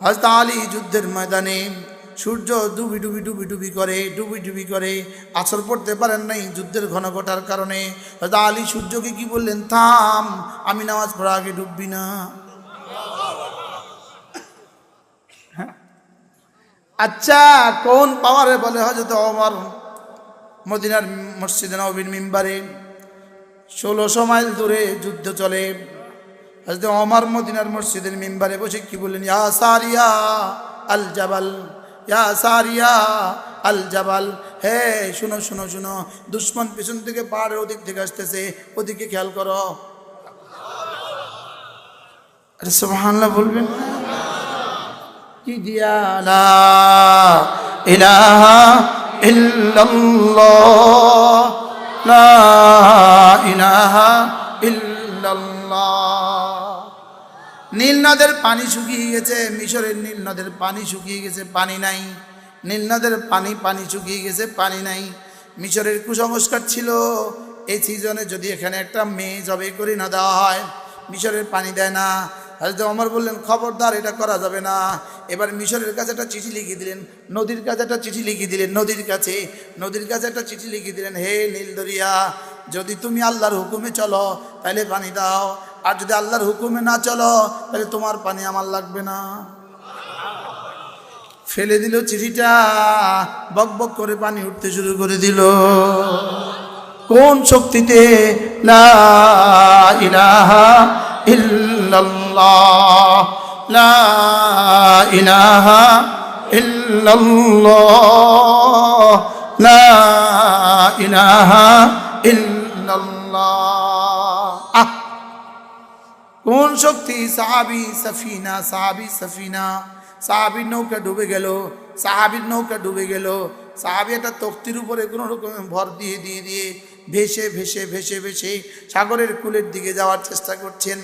হজরত আলী যুদ্ধের ময়দানে সূর্য ডুবি ডুবি ডুবি ডুবি করে, ডুবি ডুবি করে, আসর পড়তে পারেন নাই যুদ্ধের ঘন ঘটার কারণে। হজরত আলী সূর্যকে কি বললেন, থাম, আমি নামাজ পড়া আগে ডুববি না। হ্যাঁ? আচ্ছা কোন পাওয়ারে বলে হজরত অমর মদিনার মসজিদে নবীর মিম্বারে। ষোলোশো মাইল দূরে যুদ্ধ চলে। হজরত অমর মদিনার মসজিদের মিম্বারে বসে কি বললেন, ইয়া সারিয়া আল জাবাল, ইয়া সারিয়া আল জাবাল, হে, শুনো শুনো শুনো, দুশ্মন পিছন থেকে পাহাড়ের ওদিক থেকে আসতেছে, ওদিকে খেয়াল করো। আরে সুবহানাল্লাহ বলবেন কি দিয়া? লা ইলাহা ইল্লাল্লাহ, লা ইলাহা ইল্লাল্লাহ। নীল নদের পানি শুকিয়ে গেছে, মিশরের নীল নদের পানি শুকিয়ে গেছে, পানি নাই। নীল নদের পানি পানি শুকিয়ে গেছে, পানি নাই। মিশরের কুসংস্কার ছিল। এই সিজনে যদি এখানে একটা মেয়ে জবে করে না দেওয়া হয়, মিশরের পানি দেয় না। হয়তো অমর বললেন, খবরদার, এটা করা যাবে না। এবার মিশরের কাছে একটা চিঠি লিখে দিলেন, নদীর কাছে একটা চিঠি লিখে দিলেন, নদীর কাছে নদীর কাছে একটা চিঠি লিখে দিলেন, হে নীল দরিয়া, যদি তুমি আল্লাহর হুকুমে চলো, তাহলে পানি দাও। আর যদি আল্লাহর হুকুমে না চলো, তাহলে তোমার পানি আমার লাগবে না। ফেলে দিল চিঠিটা, বক বক করে পানি উঠতে শুরু করে দিল। কোন শক্তিতে? লা ইলাহা ইল্লাল্লাহ। লা কোন শক্তি? সাহাবি সফিনা সাহাবি সফিনা। সাহাবির নৌকা ডুবে গেল, সাহাবির নৌকা ডুবে গেল। সাহাবি একটা তক্তির উপরে কোনো রকম ভর দিয়ে দিয়ে দিয়ে ভেসে ভেসে ভেসে ভেসে সাগরের কুলের দিকে যাওয়ার চেষ্টা করছেন।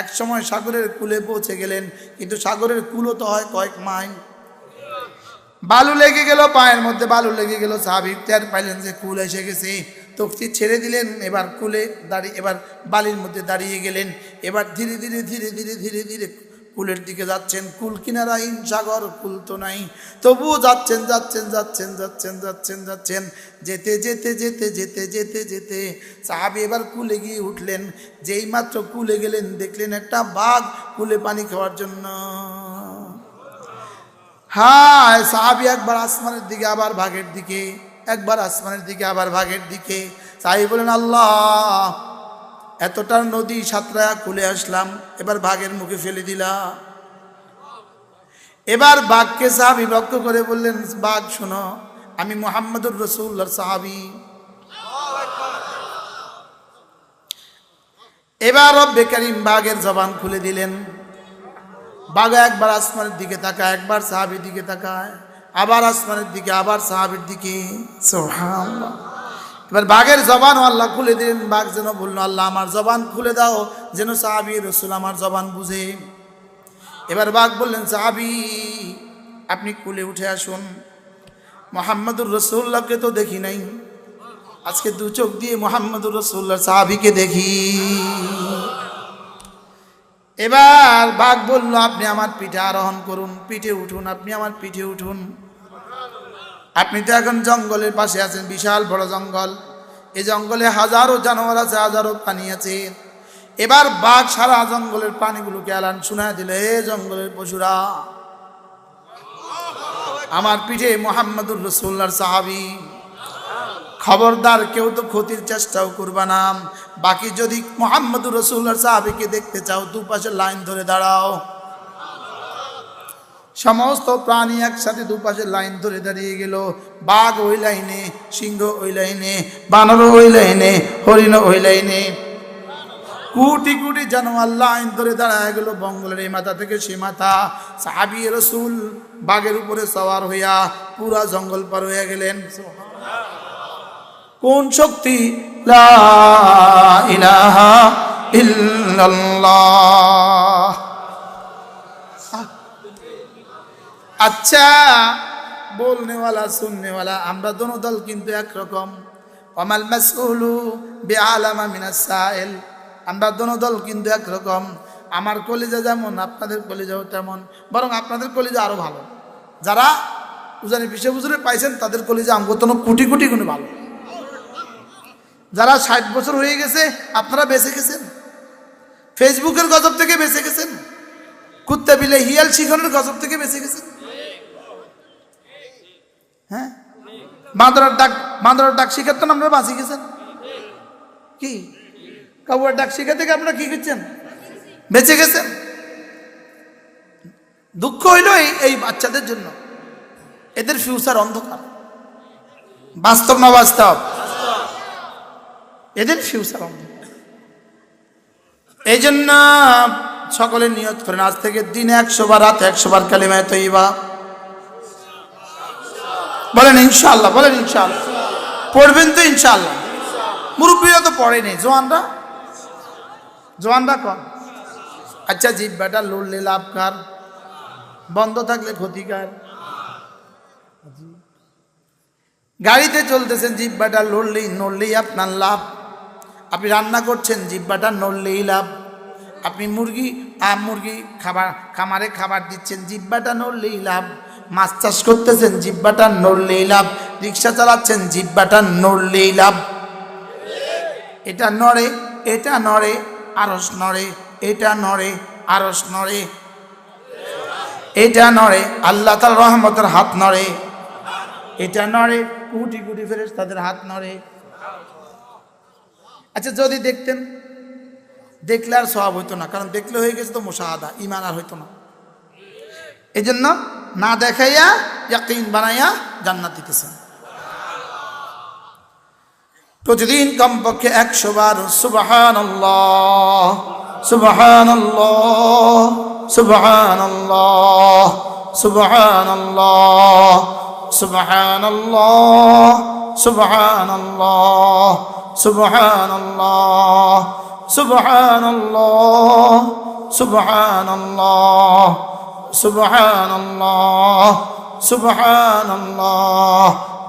এক সময় সাগরের কূলে পৌঁছে গেলেন, কিন্তু সাগরের কুলও তো হয় কয়েক মাইল। বালু লেগে গেল, পায়ের মধ্যে বালু লেগে গেল। সাহাবিক টের পাইলেন যে কুল এসে গেছে। তখতি ছেড়ে দিলেন, এবার কুলে দাঁড়িয়ে, এবার বালির মধ্যে দাঁড়িয়ে গেলেন। এবার ধীরে ধীরে ধীরে ধীরে ধীরে ধীরে কুলের দিকে যাচ্ছেন। কুল কিনারাহীন সাগর, কুল তো নাই। তবুও যাচ্ছেন যাচ্ছেন যাচ্ছেন যাচ্ছেন যাচ্ছেন যাচ্ছেন। যেতে যেতে যেতে যেতে যেতে যেতে সাহাবি এবার কুলে গিয়ে উঠলেন। যেই মাত্র কুলে গেলেন, দেখলেন একটা বাঘ কুলে পানি খাওয়ার জন্য। হ্যাঁ সাহাবি একবার আসমানের দিকে, আবার ভাগের দিকে। একবার আসমানের দিকে, আবার ভাগের দিকে। সাহি বলেন, আল্লাহ, এতটা নদী সাঁতরায়া খুলে আসলাম, এবার ভাগের মুখে ফেলে দিলা এবার বাঘকে সাহাবি বক্ত করে বললেন, বাঘ, শোনো, আমি মোহাম্মদুর রসুল্লার সাহাবি। এবার রব্বে করিম বাঘের জবান খুলে দিলেন। বাঘ একবার আসমানের দিকে তাকায়, একবার সাহাবির দিকে তাকায়। আবার আসমানের দিকে, আবার সাহাবির দিকে। এবার বাঘের জবান আল্লাহ খুলে দিলেন। বাঘ যেন বলল, আল্লাহ, আমার জবান খুলে দাও, যেন সাহাবি রসুল আমার জবান বুঝে। এবার বাঘ বললেন, সাহাবি, আপনি কুলে উঠে আসুন। মোহাম্মদুর রসুল্লাহকে তো দেখি নাই। আজকে দু চোখ দিয়ে মোহাম্মদুর রসুল্লাহ সাহাবিকে দেখি। এবার বাঘ বলল, আপনি আমার পিঠে আরোহণ করুন, পিঠে উঠুন, আপনি আমার পিঠে উঠুন। আপনি তো এখন জঙ্গলের পাশে আছেন, বিশাল বড় জঙ্গল। এই জঙ্গলে হাজারো জানোয়ার আছে, হাজারো প্রাণী আছে। এবার বাঘ সারা জঙ্গলের প্রাণীগুলোকে এলান শোনা দিল হে জঙ্গলের পশুরা, আমার পিঠে মোহাম্মদুর রসুল্লার সাহাবি, খবরদার কেউ তো ক্ষতির চেষ্টাও করবা না। বাকি যদি মোহাম্মদুর রসুল্লার সাহাবিকে দেখতে চাও, দুপাশে লাইন ধরে দাঁড়াও। সমস্ত প্রাণী একসাথে দুপাশে লাইন ধরে দাঁড়িয়ে গেল। বাঘ ওই লাইনে, সিংহ ওই লাইনে, বানর ওই লাইনে, হরিণ ওই লাইনে। কুটি কোটি জানোয়ার লাইন ধরে দাঁড়ায় গেল বঙ্গলের এই মাথা থেকে সে মাথা। সাহাবি রসুল বাঘের উপরে সওয়ার হইয়া পুরা জঙ্গল পার হইয়া গেলেন। কোন শক্তি? লা ইলাহা ইল্লাল্লাহ। আচ্ছা বলনেওয়ালা, শুননেওয়ালা, আমরা দোনো দল কিন্তু একরকম। অমাল মাসউলু বেআলামা মিনাস সাইল। আমরা দোনো দল কিন্তু একরকম। আমার কলিজা যেমন, আপনাদের কলিজাও তেমন। বরং আপনাদের কলিজা আরও ভালো। যারা উজানি পিছিয়ে বুঝরে পাইছেন, তাদের কলিজা আমগতন কোটি কোটি গুণে ভালো। যারা ষাট বছর হয়ে গেছে, আপনারা বেঁচে গেছেন। ফেসবুকের গজব থেকে বেঁচে গেছেন। কুত্তা বিলে হিয়াল শিখনের গজব থেকে বেঁচে গেছেন। হ্যাঁ? বাঁদরের ডাক বাঁদরের ডাক শিখাতেন আপনারা বাঁচি গেছেন? কি? কাউয়ার ডাক শিখা থেকে আপনারা কি করছেন? বেঁচে গেছেন? দুঃখ হইল এই বাচ্চাদের জন্য। এদের ফিউচার অন্ধকার। বাস্তব না বাস্তব? এদের ফিউচার অন্ধকার। এই জন্য সকলে নিয়ত করেন, আজ থেকে দিনে একশো বার, রাত একশো বার কালিমায় তৈবা। বলেন ইনশাল্লাহ বলেন ইনশাল্লাহ পড়বেন তো ইনশাল্লাহ মুরব্বীরা তো পড়েনি। জোয়ানরা? জোয়ানরা কন? আচ্ছা জিব্বাটা লড়লে লাভকার বন্ধ থাকলে ক্ষতিকার গাড়িতে চলতেছেন, জিব্বাটা লড়লেই নড়লেই আপনার লাভ। আপনি রান্না করছেন, জিব্বাটা নড়লেই লাভ। আপনি মুরগি মুরগি খাবার, খামারে খাবার দিচ্ছেন, জিব্বাটা নড়লেই লাভ। মাছ চাষ করতেছেন জিব্বাটা নড়লেই লাভ রিক্সা চালাচ্ছেন জিব্বাটা নড়লেই লাভ এটা নড়ে এটা নড়ে, আরস নড়ে, এটা নড়ে, আরস নড়ে। এটা নড়ে, আল্লাহ তাল রহমতের হাত নড়ে। এটা নড়ে, কুটি কুটি ফেরেস তাদের হাত নড়ে। আচ্ছা যদি দেখতেন, দেখলে আর সব হইতো না, কারণ দেখলে হয়ে গেছে তো মোশাহাদা ইমান আর হইতো না। এই জন্য না দেখাইয়া ইয়াকিন বানাইয়া জান্নাত দিতেছেন। প্রতিদিন কমপক্ষে একশো বার সুবাহান সুবাহান সুবাহান সুবাহান সুবাহান সুবাহান সুবাহান সুবাহান সুবাহান সুবাহান সুবাহান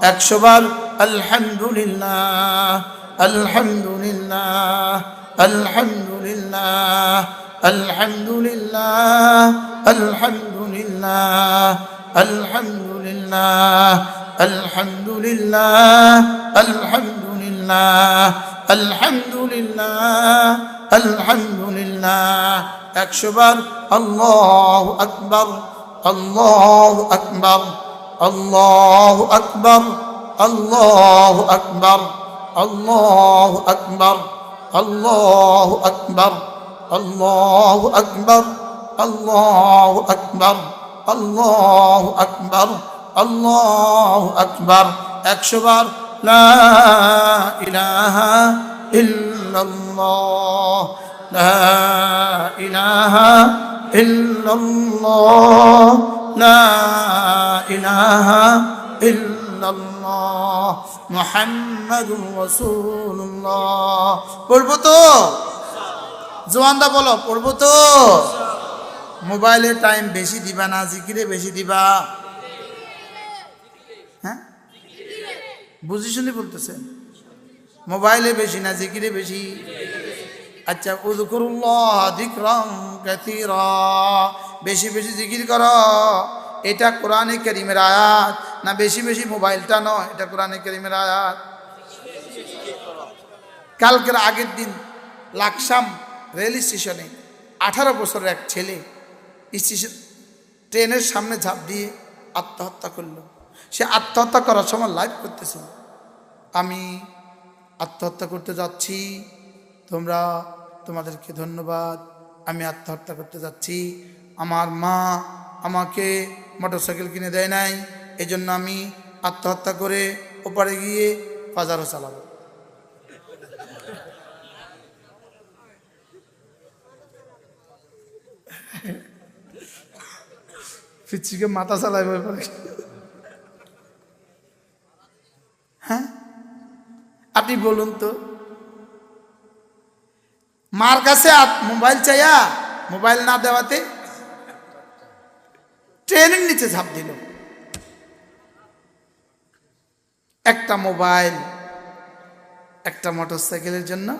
একশো বার আলহামদুলিল্লাহ আলহামদুলিল্লাহ আলহামদুলিল্লাহ আলহামদুলিল্লাহ আলহামদুলিল্লাহ আলহামদুলিল্লাহ আলহামদুলিল্লাহ আলহামদুলিল্লাহ আলহামদুলিল্লাহ আলহামদুলিল্লাহ একশো বার আল্লাহ আকবর আল্লাহ আকবর আল্লাহ আকবর আল্লাহ আকবর আল্লাহ আকবর আল্লাহ আকবর আল্লাহ আকবর আল্লাহ আকবর আল্লাহ আকবর আল্লাহ আকবর একশো বার لا إله إلا الله لا إله إلا الله لا إله إلا الله محمد رسول الله পড়ব তো জোয়ানদা বলো পড়ব তো মোবাইলে টাইম বেশি দিবা না জিকিরে বেশি দিবা হ্যাঁ বুঝি শুনি বলতেছেন মোবাইলে বেশি না, জিকিরে বেশি। আচ্ছা উযকুরুল্লাহ যিকরান কাসীরা। বেশি বেশি জিকির কর। এটা কোরআনে কারীমের আয়াত না বেশি বেশি মোবাইলটা নয়, এটা কোরআনে কারীমের আয়াত। কালকের আগের দিন লাকসাম রেল স্টেশনে আঠারো বছরের এক ছেলে স্টেশন ট্রেনের সামনে ঝাঁপ দিয়ে আত্মহত্যা করল। সে আত্মহত্যা করার সময় লাইভ করতেছে। আমি আত্মহত্যা করতে যাচ্ছি, তোমরা তোমাদেরকে ধন্যবাদ। আমি আত্মহত্যা করতে যাচ্ছি। আমার মা আমাকে মোটরসাইকেল কিনে দেয় নাই এই জন্য আমি আত্মহত্যা করে ওপারে গিয়ে বাজারও চালাবো। পিচ্ছিকে মাথা চালাইবে এবারে। হ্যাঁ? আপনি বলুন তো। মার কাছে মোবাইল চাইয়া মোবাইল না দেওয়াতে ট্রেনের নিচে ঝাঁপ দিল। একটা মোবাইল, একটা মোটর সাইকেলের জন্য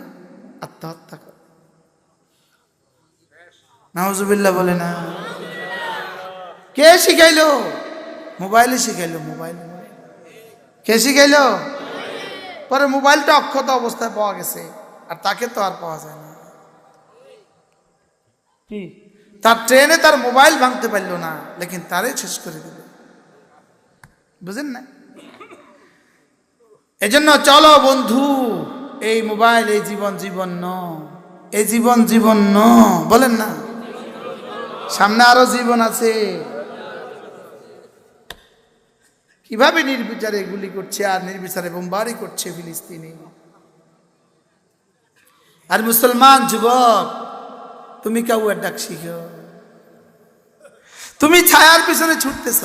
আত্মহত্যা করে। নাউজুবিল্লাহ বলে না। কে শিখাইলো? মোবাইলে শিখাইলো, মোবাইল। কে শিখাইলো পরে মোবাইলটা অক্ষত অবস্থায় পাওয়া গেছে। আর তাকে তো আর পাওয়া যায় না। কি? তার ট্রেনে তার মোবাইল ভাঙতে পারল না লেকিন তারে শেষ করে দিল। বুঝেন না? এজন্য চলো বন্ধু এই মোবাইল এই জীবন জীবন ন এই জীবন জীবন ন বলেন না? সামনে আরও জীবন আছে। কিভাবে নির্বিচারে গুলি করছে আর নির্বিচারে বোমবারি করছে ফিলিস্তিনি আর মুসলমান যুবক তুমি কাউয়ার ডাক শিখো তুমি ছায়ার পিছনে ছুটতেছ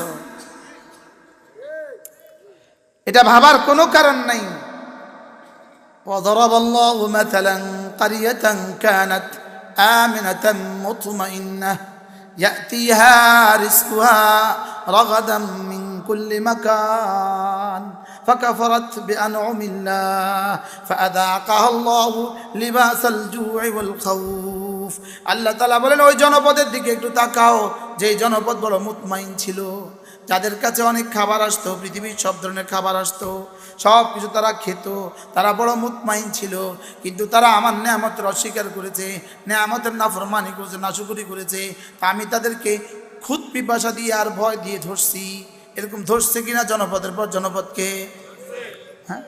এটা ভাবার কোনো কারণ নাই وضرب الله مثلا قرية كانت آمنة مطمئنة يأتيها رزقها رغدا من كل مكان فكفرت بأنعم الله فأذاقها الله لباس الجوع والخوف আল্লাহ তালা বলেন ওই জনপদের দিকে একটু তাকাও যে জনপদ বড় মুতমাইন ছিল যাদের কাছে অনেক খাবার আসতো পৃথিবীর সব ধরনের খাবার আসতো সব কিছু তারা খেত তারা বড় মুতমাইন ছিল কিন্তু তারা আমার নেয়ামতের অস্বীকার করেছে নেয়ামতের নাফরমানি করেছে নাশুকুরি করেছে তা আমি তাদেরকে খুদ পিপাসা দিয়ে আর ভয় দিয়ে ধরছি এরকম ধরছে কিনা জনপদের পর জনপদকে? হ্যাঁ?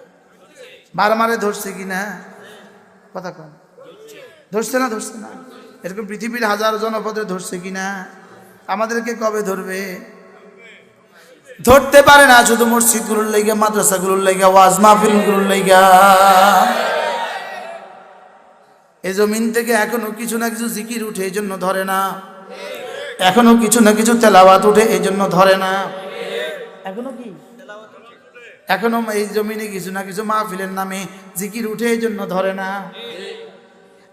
বারমারে ধরছে কিনা? কথা কন ধরছে না ধরছে না? এরকম পৃথিবীর হাজার জনপদে ধরছে কিনা? আমাদেরকে কবে ধরবে? ধরতে পারে না শুধু মসজিদগুলোর লেগে, মাদ্রাসাগুলোর লেগে, ওয়াজ মাহফিলগুলোর লেগা। এই জমিন থেকে এখনও কিছু না কিছু জিকির উঠে এই জন্য ধরে না। এখনও কিছু না কিছু তেলাওয়াত উঠে এই জন্য ধরে না। এখনও কি? এখনও এই জমিনে কিছু না কিছু মাহফিলের নামে জিকির উঠে এই জন্য ধরে না।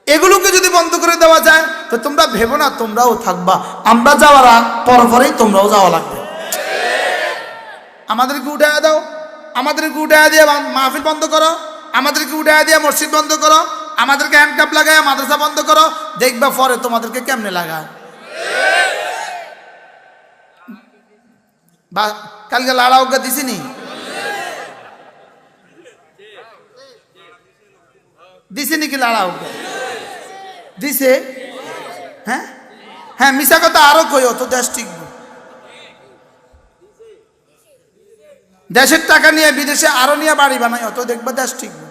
এগুলোকে যদি বন্ধ করে দেওয়া যায়, তো তোমরা ভেবো না, তোমরাও থাকবা। আমরা যাওয়ার পরপরেই তোমরাও যাওয়া লাগবে। আমাদেরকে উঠায় দাও, আমাদেরকে উঠায় দিয়ে মাহফিল বন্ধ করো, আমাদেরকে উঠায় দিয়ে মসজিদ বন্ধ করো, আমাদেরকে হ্যান্ডকাপ লাগায় মাদ্রাসা বন্ধ করো, দেখবা পরে তোমাদেরকে কেমনে লাগায়। বা কালকে লাড়া উগা দিছিনি দিছে নাকি লাড়া উগা দিছে? হ্যাঁ? হ্যাঁ মিশা কথা আরও কই অত দেশ টিকবো। দেশের টাকা নিয়ে বিদেশে আরও নিয়ে বাড়ি বানাই অত দেখবা দেশ টিকবে।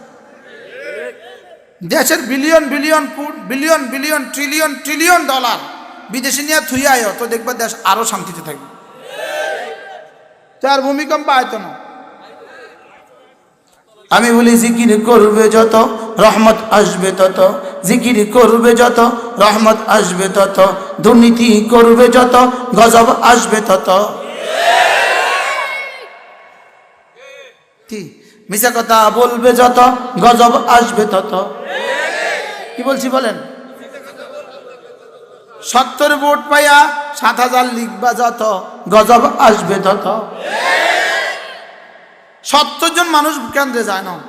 দেশের billion billion foot, billion billion, trillion trillion dollar বিদেশে নিয়ে থুই আয় অত দেখবা দেশ আরও শান্তিতে থাকবে। তো আর ভূমিকম্প আয়তো না আমি বলি, জিকির করবে যত, রহমত আসবে তত। জিকির করবে যত, রহমত আসবে তত। দুর্নীতি করবে যত, গজব আসবে তত। কি? মিশা কথা বলবে যত, গজব আসবে তত। কি বলছি বলেন? সত্তর ভোট পাইয়া সাত হাজার লিখবা যত, গজব আসবে তত। সত্তর জন মানুষ কেন্দ্রে যায় না।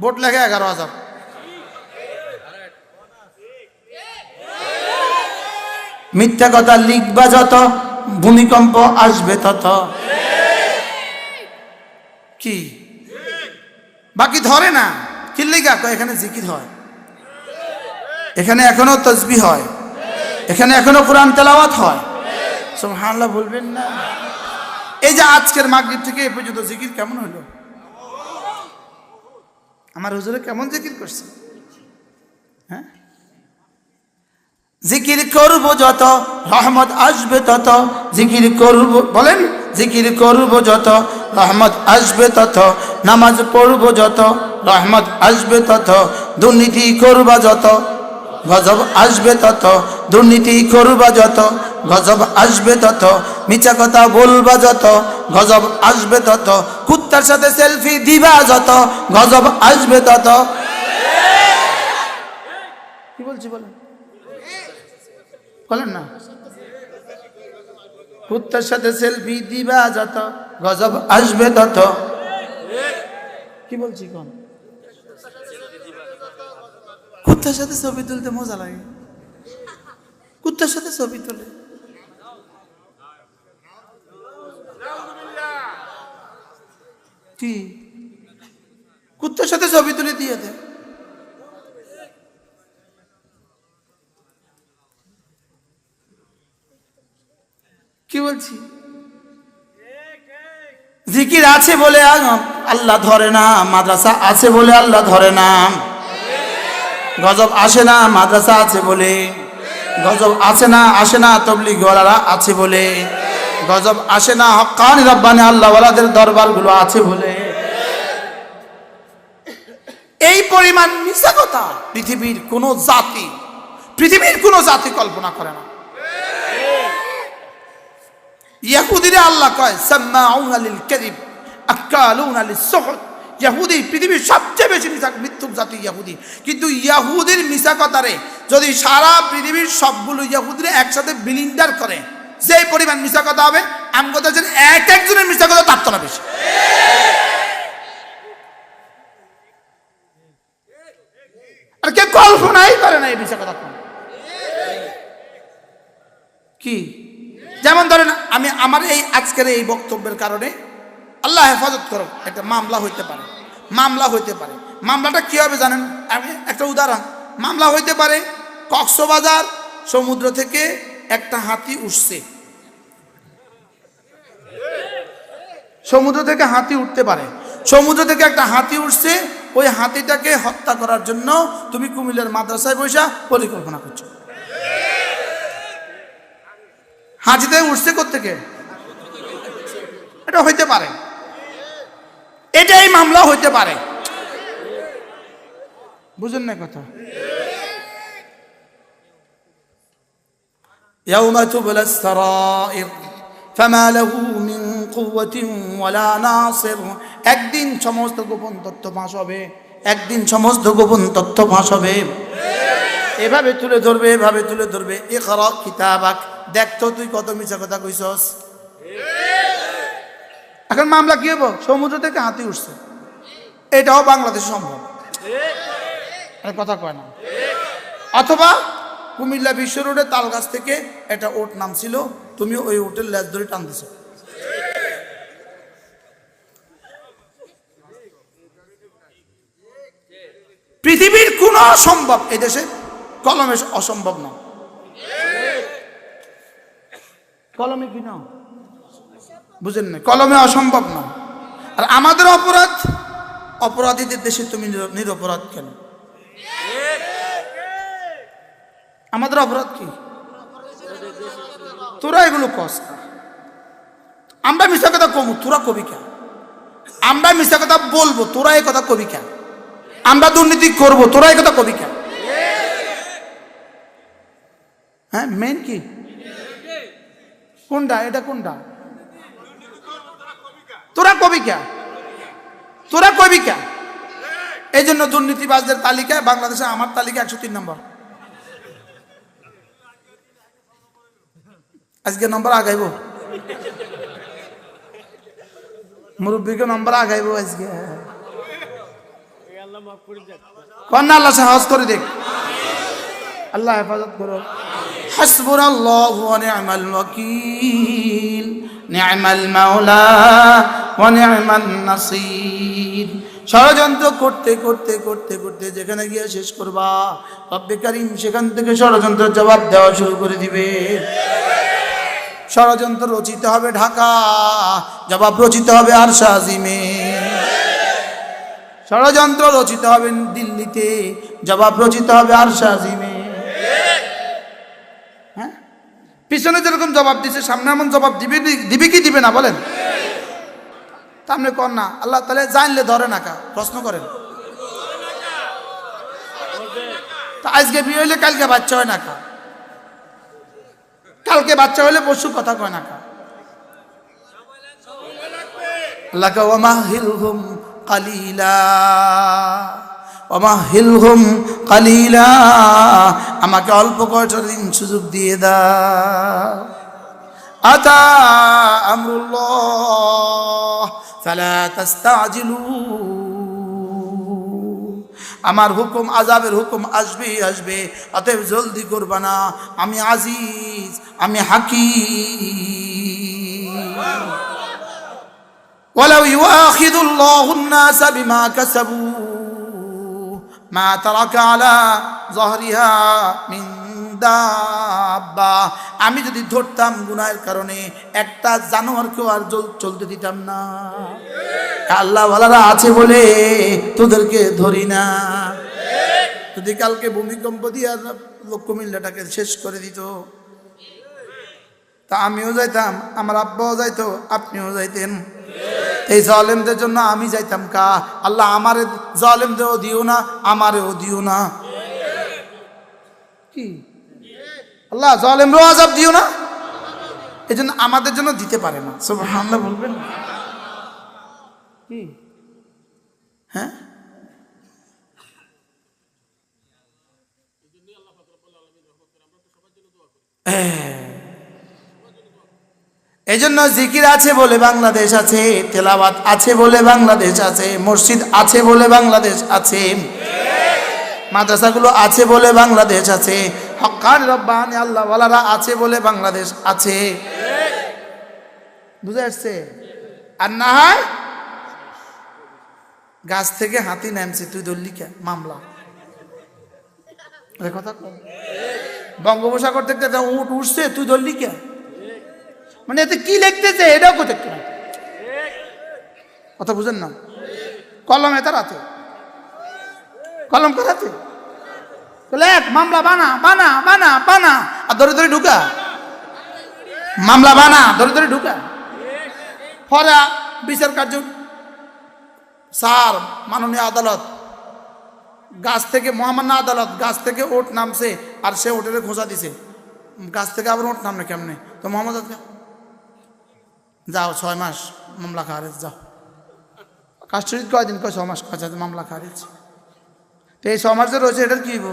ভোট লেখে এগারো হাজার। মিথ্যা কথা লিখবা যত, ভূমিকম্প আসবে তত। কি? বাকি ধরে না। কিল্লিগা এখানে জিকির হয়। এখানে এখনও তসবি হয়। এখানে এখনও কোরআন তেলাওয়াত হয়? সুবহানাল্লাহ, বলবেন না। এই যে আজকের মাগরিব থেকে এ পর্যন্ত জিকির কেমন হলো? আমার হুজুরে কেমন জিকির করছে? হ্যাঁ? জিকির করব যত, রহমত আসবে তত, জিকির করব, বলেন, জিকির করব যত, রহমত আসবে তত, নামাজ পড়ব যত, রহমত আসবে তত, দুর্নীতি করবা যত গজব আসবে তত, দুর্নীতি করবা যত, গজব আসবে তত, মিছা কথা বলবা যত, গজব আসবে তত, কুত্তার সাথে সেলফি দিবা যত, গজব আসবে তত। কি বলছি বলেন? বলেন না। কুত্তার সাথে সেলফি দিবা যত, গজব আসবে তত। কি বলছি কোন? কুত্তার সাথে ছবি তুলতে মজা লাগে। কুত্তার সাথে ছবি তোলে। কুত্তার সাথে ছবি তুলে দিয়ে দেয় কি বলছি? জিকির আছে বলে আল্লাহ ধরে না, মাদ্রাসা আছে বলে আল্লাহ ধরে না। গজব আসে না, মাদ্রাসা আছে বলে। গজব আসে না আসে না তবলিগ ওয়ালারা আছে বলে। গজব আসে না, হকানি রব্বানি আল্লাহওয়ালাদের দরবারগুলো আছে বলে। এই পরিমাণ মিশা কথা পৃথিবীর কোনো জাতি, পৃথিবীর কোনো জাতি কল্পনা করে না। ইয়াহুদিরে আল্লাহ কয়, সাম্মাউনা লিল কাযিব আকালুনা লিস সুহত ইয়াহুদি পৃথিবীর সবচেয়ে বেশি মিশা মৃত্যুক জাতি ইয়াহুদি। কিন্তু ইয়াহুদির মিশা কথারে যদি সারা পৃথিবীর সবগুলো ইয়াহুদিরে একসাথে বিলিন্ডার করে যে পরিমাণ মিশা কথা হবে, আমি কথা এক একজনের মিশা কথা তার তলা বেশি। আর কে কল্পনাই করে না এই মিশা কথা কি? যেমন ধরেন আমি, আমার এই আজকের এই বক্তব্যের কারণে আল্লাহ হেফাজত করো। একটা মামলা হইতে পারে। মামলা হইতে পারে। মামলাটা কি হবে জানেন? একটা উদাহরণ। মামলা হইতে পারে, কক্সবাজার সমুদ্র থেকে একটা হাতি উঠছে। সমুদ্র থেকে হাতি উঠতে পারে। সমুদ্র থেকে একটা হাতি উঠছে, ওই হাতিটাকে হত্যা করার জন্য তুমি কুমিল্লার মাদ্রাসায় বৈশা পরিকল্পনা করছ। হাজিতে উঠছে থেকে এটা হইতে পারে। এটাই মামলা হইতে পারে বুঝেন না কথা يوم تبلى السرائر فما له من قوة ولا ناصر একদিন সমস্ত গোপন তথ্য ফাঁস হবে একদিন সমস্ত গোপন তথ্য ফাঁস হবে এভাবে তুলে ধরবে এভাবে তুলে ধরবে এ কর কিতাবাক দেখতো তুই কত মিছা কথা কইছস এখন মামলা কি হব? সমুদ্র থেকে হাতি উঠছে। এটাও বাংলাদেশে সম্ভব। কথা কয় না। অথবা কুমিল্লা বিশ্ব রোডে তাল গাছ থেকে একটা ওট নামছিল, তুমি ওই ওটের লেজ ধরে টানতেছ। পৃথিবীর কোন অসম্ভব এই দেশে কলমে অসম্ভব না। কলমে কি না বুঝেন না কলমে অসম্ভব না। আর আমাদের অপরাধ? অপরাধীদের দেশে তুমি নির- নিরপরাধ কেন? আমাদের অপরাধ কি? তোরা এগুলো কস আমরা মিশা কথা কমু, তোরা কবি কেন? আমরা মিশা কথা বলব, তোরা এই কথা কবি কেন? আমরা দুর্নীতি করব, তোরা এই কথা কবি কেন? হ্যাঁ মেন কি? কোনটা? এটা কোনটা? তোরা কবি কে তোরা কবি কে এই জন্য দুর্নীতিবাজদের তালিকায় বাংলাদেশে আমার তালিকা একশো তিন নম্বর আজকে নম্বর আগাইব মুরব্বীকে নম্বর আগাইব আজকে কন্যা আল্লাহ সাহস করে দেখ আল্লাহ হেফাজত করো حسبنا الله ونعم الوكيل نعم المولى ষড়যন্ত্র করতে করতে করতে করতে যেখানে গিয়ে শেষ করবা, রব্বে কারিম সেখান থেকে ষড়যন্ত্র জবাব দেওয়া শুরু করে দিবে। ষড়যন্ত্র রচিত হবে ঢাকা, জবাব রচিত হবে আর শাহিমে ষড়যন্ত্র রচিত হবে দিল্লিতে, জবাব রচিত হবে আর শাহিমে হ্যাঁ? পিছনে যেরকম জবাব দিছে, সামনে এমন জবাব দিবে দিবে কি দিবে না বলেন? সামনে কর না। আল্লাহ তাহলে জানলে ধরে না কা। প্রশ্ন করেন। আজকে বিয়ে হইলে কালকে বাচ্চা হয় না কা? কালকে বাচ্চা হইলে পশু কথা কয় না কা? কালিলা। কালিলা। আমাকে অল্প কয়টা দিন সুযোগ দিয়ে দাও। আতা আমরুল্লাহ ফালা তাস্তাজিলু আমার হুকুম আজাবের হুকুম আসবেই আসবে অতএব জলদি করবা না আমি আজিজ আমি হাকি ولو يؤاخذ الله الناس بما كسبوا ما ترك على ظهرها من দাব্বা। আমি যদি ধরতাম গুনাহের কারণে, একটা জানোয়ারকেও আর চলতে দিতাম না। আল্লাহ আছে বলে তোদেরকে ধরি না। যদি কালকে ভূমিকম্প দিয়ে আর কুমিল্লাটাকে শেষ করে দিত, তা আমিও যাইতাম, আমার আব্বাও যাইতো, আপনিও যাইতেন। এই জলেমদের জন্য আমি যাইতাম কা? আল্লাহ আমার জলেমদেরও দিও না, আমারেও দিও না। কি? আল্লাহ, জলেমরাও আজাব দিও না। এই জন্য আমাদের জন্য দিতে পারে না। সুবহানাল্লাহ বলবেন? কি? হ্যাঁ? এই জন্য জিকির আছে বলে বাংলাদেশ আছে, তেলাওয়াত আছে বলে বাংলাদেশ আছে, মসজিদ আছে বলে বাংলাদেশ আছে, মাদ্রাসাগুলো আছে বলে বাংলাদেশ আছে হকান রব্বানি আল্লাহ ওয়ালারা আছে বলে বাংলাদেশ আছে। বুঝে আসছে আর না হয় গাছ থেকে হাতি নামছে, তুই ধরলি কে? মামলা। কথা। বঙ্গোপসাগর থেকে উঠ উঠছে, তুই ধরলি কে? মানে এতে কি লিখতেছে এটাও কোথায় কথা বুঝেন না? কলম এতার হাতে কলম করাতে লেখ মামলা বানা বানা বানা বানা। আর ধরে ধরে ঢুকা। মামলা বানা, ধরে ধরে ঢুকা। ফরা, বিচার কার্য, স্যার, মাননীয় আদালত। গাছ থেকে, মহামান্য আদালত, গাছ থেকে ওট নামছে, আর সে ওটের খোঁজা দিছে। গাছ থেকে আবার ওট নামলে কেমনে? তো মোহাম্মদ যাও, ছয় মাস মামলা খারিজ, যাও। কাস্টডিত কয়দিন? কয় ছ মাস কাছে মামলা খারিজ। তো এই ছ মাস যে রয়েছে, এটার কি হইব?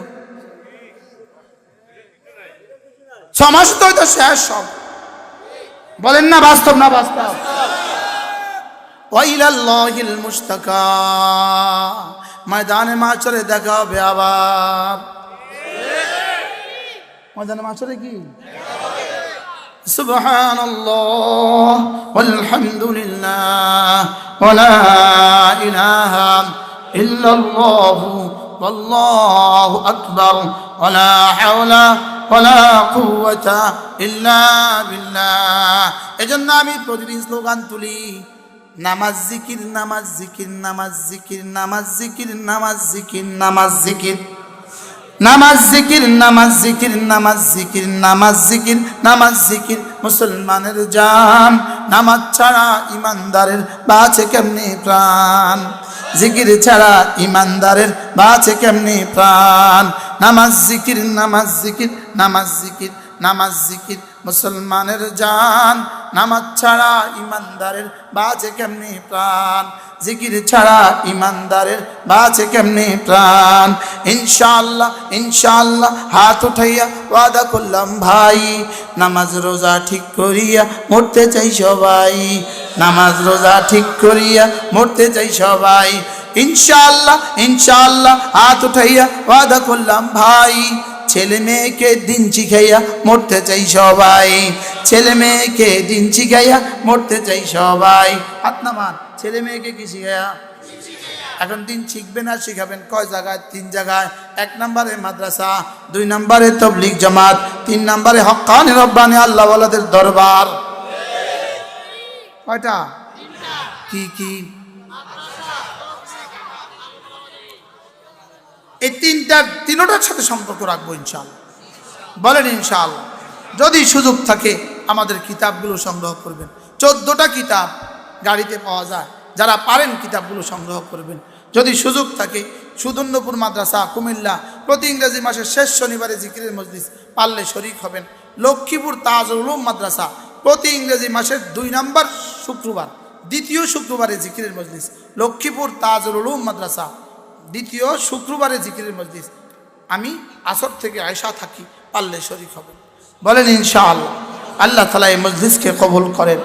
ছ মাস তো হয়তো শেষ সব বলেন না বাস্তব না বাস্তব ওয়াইলাল্লাহিল মুস্তাকা ময়দানে মাছরে দেখা হবে আবার ময়দানে মাছরে কি سبحان الله والحمد لله ولا إله إلا الله والله أكبر ولا حول ولا قوة إلا بالله এজন্য আমি প্রতিদিন স্লোগান তুলি নামাজ জিকির নামাজ জিকির নামাজ জিকির নামাজ জিকির নামাজ জিকির নামাজ জিকির নামাজ জিকির নামাজ জিকির নামাজ জিকির নামাজ জিকির নামাজ জিকির মুসলমানের জান নামাজ ছাড়া ইমানদারের বাঁচে কেমনি প্রাণ জিকির ছাড়া ইমানদারের বাঁচে কেমনি প্রাণ নামাজ জিকির নামাজ জিকির নামাজ জিকির নামাজ জিকির। মুসলমানের জান, নামাজ ছাড়া ইমানদারের বাঁচে কেমনি প্রাণ? জিকির ছাড়া ইমানদারের বাঁচে কেমনি প্রাণ? ইনশাল্লাহ ইনশাল্লাহ হাত উঠাইয়া ওয়াদা করলাম ভাই। নামাজ রোজা ঠিক করিয়া মরতে চাই সবাই। নামাজ রোজা ঠিক করিয়া মরতে চাই সবাই। ইনশাআল্লাহ ইনশাআল্লাহ হাত উঠাইয়া ওয়াদা করলাম ভাই ছেলে মেয়েকে দিন শিখাইয়া মরতে চাই সবাই। ছেলে মেয়েকে দিন শিখাইয়া মরতে চাই সবাই। হাত নামান ছেলে মেয়েকে কি শিখাইয়া? এখন দিন শিখবেন আর শিখাবেন কয় জায়গায়? তিন জায়গায়। এক নম্বরে মাদ্রাসা দুই নম্বরে তবলিক জামাত তিন নম্বরে হকানি রব্বানি আল্লাহ ওয়ালাদের দরবার। কয়টা? কি কি? এই তিনটার তিনোটার সাথে সম্পর্ক রাখব ইনশাআল্লাহ। বলেন ইনশাআল্লাহ, যদি সুযোগ থাকে আমাদের কিতাবগুলো সংগ্রহ করবেন। চোদ্দোটা কিতাব গাড়িতে পাওয়া যায়, যারা পারেন কিতাবগুলো সংগ্রহ করবেন। যদি সুযোগ থাকে সুদর্ণপুর মাদ্রাসা, কুমিল্লা, প্রতি ইংরেজি মাসের শেষ শনিবারে জিকিরের মজলিস পারলে শরিক হবেন। লক্ষ্মীপুর তাজুল মাদ্রাসা, প্রতি ইংরেজি মাসের দুই নম্বর শুক্রবার, দ্বিতীয় শুক্রবারে জিকিরের মজলিস। লক্ষ্মীপুর তাজুল মাদ্রাসা দ্বিতীয় শুক্রবারে জিকিরের মজলিস। আমি আসর থেকে আয়সা থাকি, পারলে শরিক হবেন বলেন ইনশাআল্লাহ, আল্লাহ তালা এই মজলিসকে কবুল করেন।